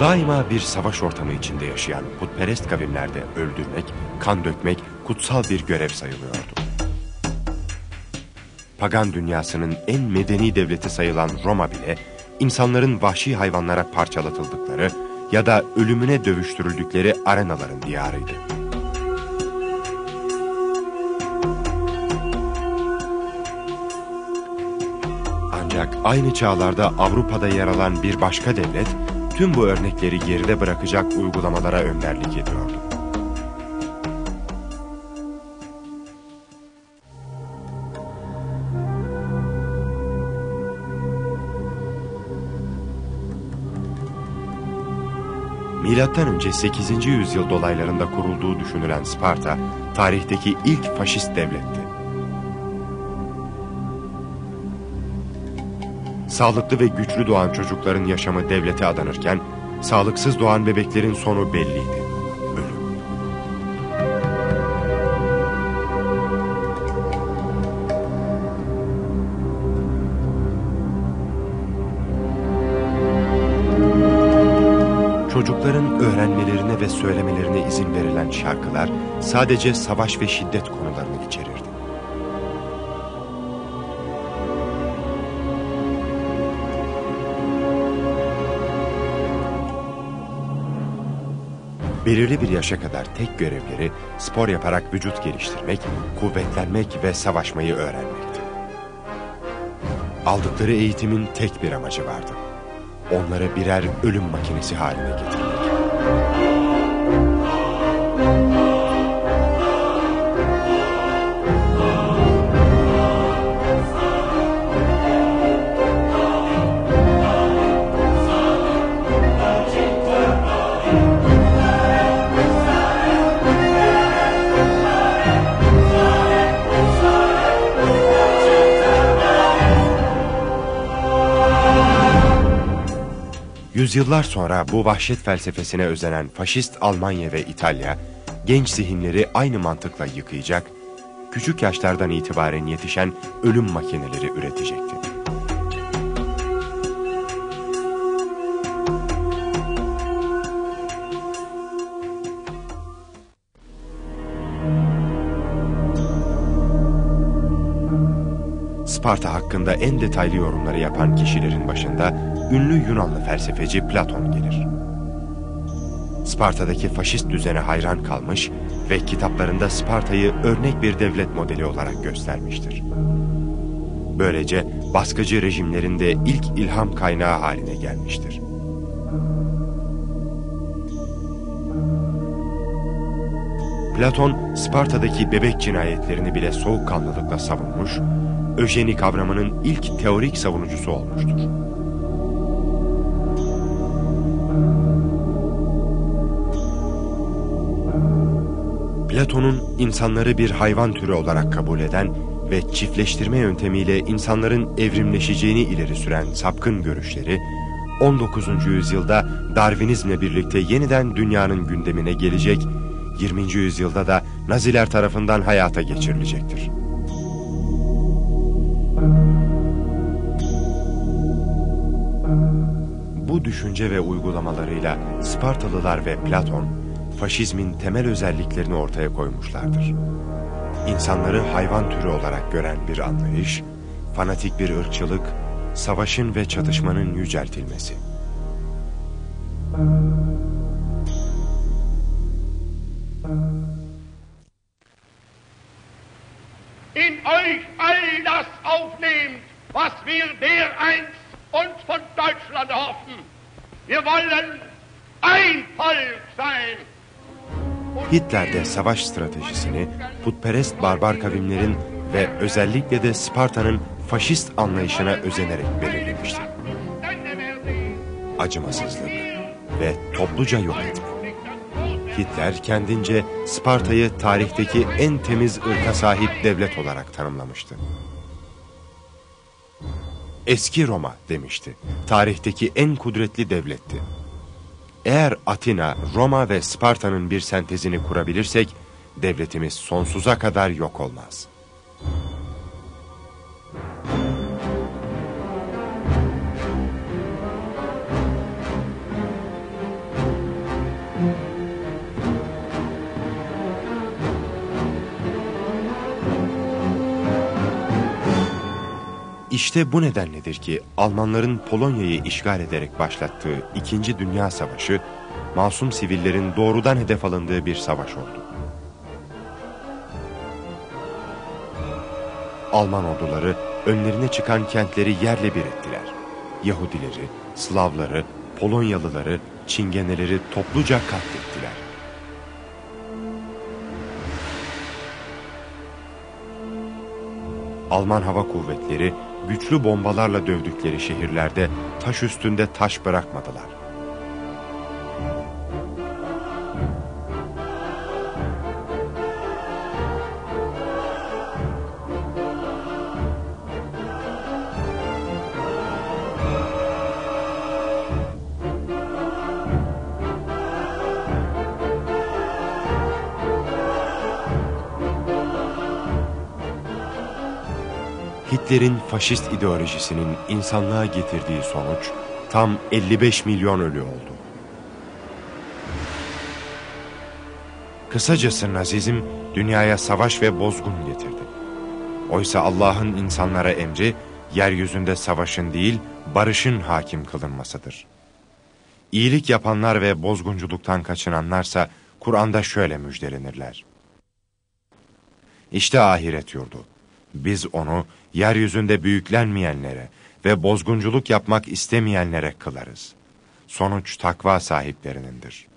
Daima bir savaş ortamı içinde yaşayan putperest kavimlerde öldürmek, kan dökmek kutsal bir görev sayılıyordu. Pagan dünyasının en medeni devleti sayılan Roma bile, insanların vahşi hayvanlara parçalatıldıkları ya da ölümüne dövüştürüldükleri arenaların diyarıydı. Ancak aynı çağlarda Avrupa'da yer alan bir başka devlet, tüm bu örnekleri geride bırakacak uygulamalara önderlik ediyordu. Milattan önce 8. yüzyıl dolaylarında kurulduğu düşünülen Sparta, tarihteki ilk faşist devletti. Sağlıklı ve güçlü doğan çocukların yaşamı devlete adanırken, sağlıksız doğan bebeklerin sonu belliydi. Ölüm. Çocukların öğrenmelerine ve söylemelerine izin verilen şarkılar sadece savaş ve şiddet konularını içerirdi. Belirli bir yaşa kadar tek görevleri spor yaparak vücut geliştirmek, kuvvetlenmek ve savaşmayı öğrenmekti. Aldıkları eğitimin tek bir amacı vardı. Onları birer ölüm makinesi haline getirmek. Yüzyıllar sonra bu vahşet felsefesine özenen faşist Almanya ve İtalya, genç zihinleri aynı mantıkla yıkayacak, küçük yaşlardan itibaren yetişen ölüm makineleri üretecekti. Sparta hakkında en detaylı yorumları yapan kişilerin başında ünlü Yunanlı felsefeci Platon gelir. Sparta'daki faşist düzene hayran kalmış ve kitaplarında Sparta'yı örnek bir devlet modeli olarak göstermiştir. Böylece baskıcı rejimlerinde ilk ilham kaynağı haline gelmiştir. Platon, Sparta'daki bebek cinayetlerini bile soğukkanlılıkla savunmuş, öjeni kavramının ilk teorik savunucusu olmuştur. Platon'un insanları bir hayvan türü olarak kabul eden ve çiftleştirme yöntemiyle insanların evrimleşeceğini ileri süren sapkın görüşleri, 19. yüzyılda Darwinizmle birlikte yeniden dünyanın gündemine gelecek, 20. yüzyılda da Naziler tarafından hayata geçirilecektir. Bu düşünce ve uygulamalarıyla Spartalılar ve Platon, faşizmin temel özelliklerini ortaya koymuşlardır. İnsanları hayvan türü olarak gören bir anlayış, fanatik bir ırkçılık, savaşın ve çatışmanın yüceltilmesi. in euch all das aufnehmt, was wir dereinst uns von Deutschland hoffen. Wir wollen ein Volk sein. Hitler de savaş stratejisini putperest barbar kavimlerin ve özellikle de Sparta'nın faşist anlayışına özenerek belirlemişti. Acımasızlık ve topluca yok etme. Hitler kendince Sparta'yı tarihteki en temiz ırka sahip devlet olarak tanımlamıştı. Eski Roma demişti. Tarihteki en kudretli devletti. Eğer Atina, Roma ve Sparta'nın bir sentezini kurabilirsek, devletimiz sonsuza kadar yok olmaz. İşte bu nedenledir ki Almanların Polonya'yı işgal ederek başlattığı İkinci Dünya Savaşı, masum sivillerin doğrudan hedef alındığı bir savaş oldu. Alman orduları önlerine çıkan kentleri yerle bir ettiler. Yahudileri, Slavları, Polonyalıları, Çingeneleri topluca katlettiler. Alman hava kuvvetleri güçlü bombalarla dövdükleri şehirlerde taş üstünde taş bırakmadılar. Hitler'in faşist ideolojisinin insanlığa getirdiği sonuç tam 55 milyon ölü oldu. Kısacası Nazizm dünyaya savaş ve bozgun getirdi. Oysa Allah'ın insanlara emri yeryüzünde savaşın değil barışın hakim kılınmasıdır. İyilik yapanlar ve bozgunculuktan kaçınanlarsa Kur'an'da şöyle müjdelenirler. İşte ahiret yurdu. Biz onu yeryüzünde büyüklenmeyenlere ve bozgunculuk yapmak istemeyenlere kılarız. Sonuç takva sahiplerinindir.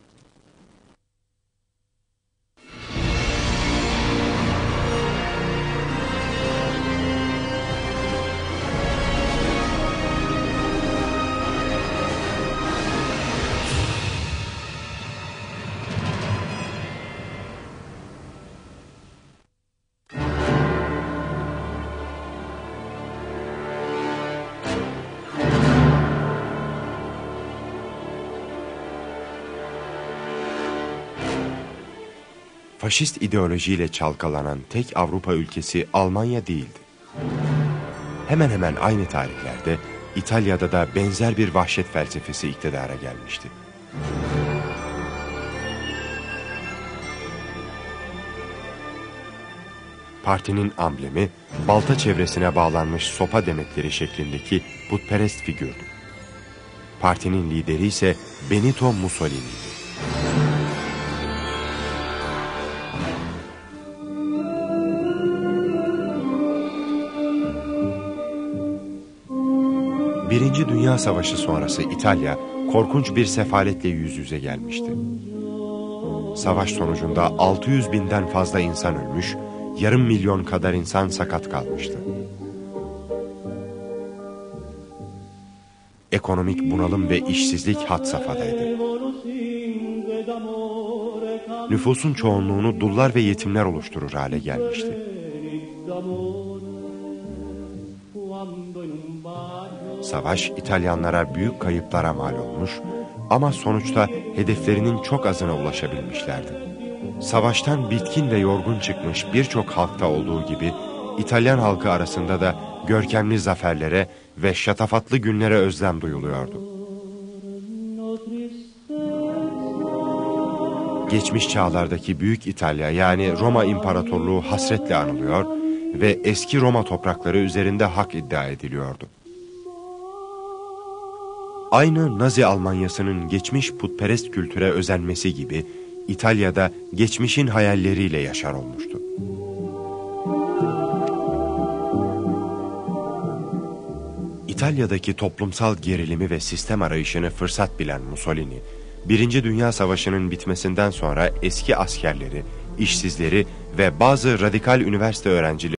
Faşist ideolojiyle çalkalanan tek Avrupa ülkesi Almanya değildi. Hemen hemen aynı tarihlerde İtalya'da da benzer bir vahşet felsefesi iktidara gelmişti. Partinin amblemi balta çevresine bağlanmış sopa demetleri şeklindeki putperest figürdü. Partinin lideri ise Benito Mussolini'ydi. Birinci Dünya Savaşı sonrası İtalya korkunç bir sefaletle yüz yüze gelmişti. Savaş sonucunda 600 binden fazla insan ölmüş, yarım milyon kadar insan sakat kalmıştı. Ekonomik bunalım ve işsizlik had safhadaydı. Nüfusun çoğunluğunu dullar ve yetimler oluşturur hale gelmişti. Savaş İtalyanlara büyük kayıplara mal olmuş ama sonuçta hedeflerinin çok azına ulaşabilmişlerdi. Savaştan bitkin ve yorgun çıkmış birçok halkta olduğu gibi İtalyan halkı arasında da görkemli zaferlere ve şatafatlı günlere özlem duyuluyordu. Geçmiş çağlardaki Büyük İtalya yani Roma İmparatorluğu hasretle anılıyor ve eski Roma toprakları üzerinde hak iddia ediliyordu. Aynı Nazi Almanyası'nın geçmiş putperest kültüre özenmesi gibi İtalya'da geçmişin hayalleriyle yaşar olmuştu. İtalya'daki toplumsal gerilimi ve sistem arayışını fırsat bilen Mussolini, Birinci Dünya Savaşı'nın bitmesinden sonra eski askerleri, işsizleri ve bazı radikal üniversite öğrencileri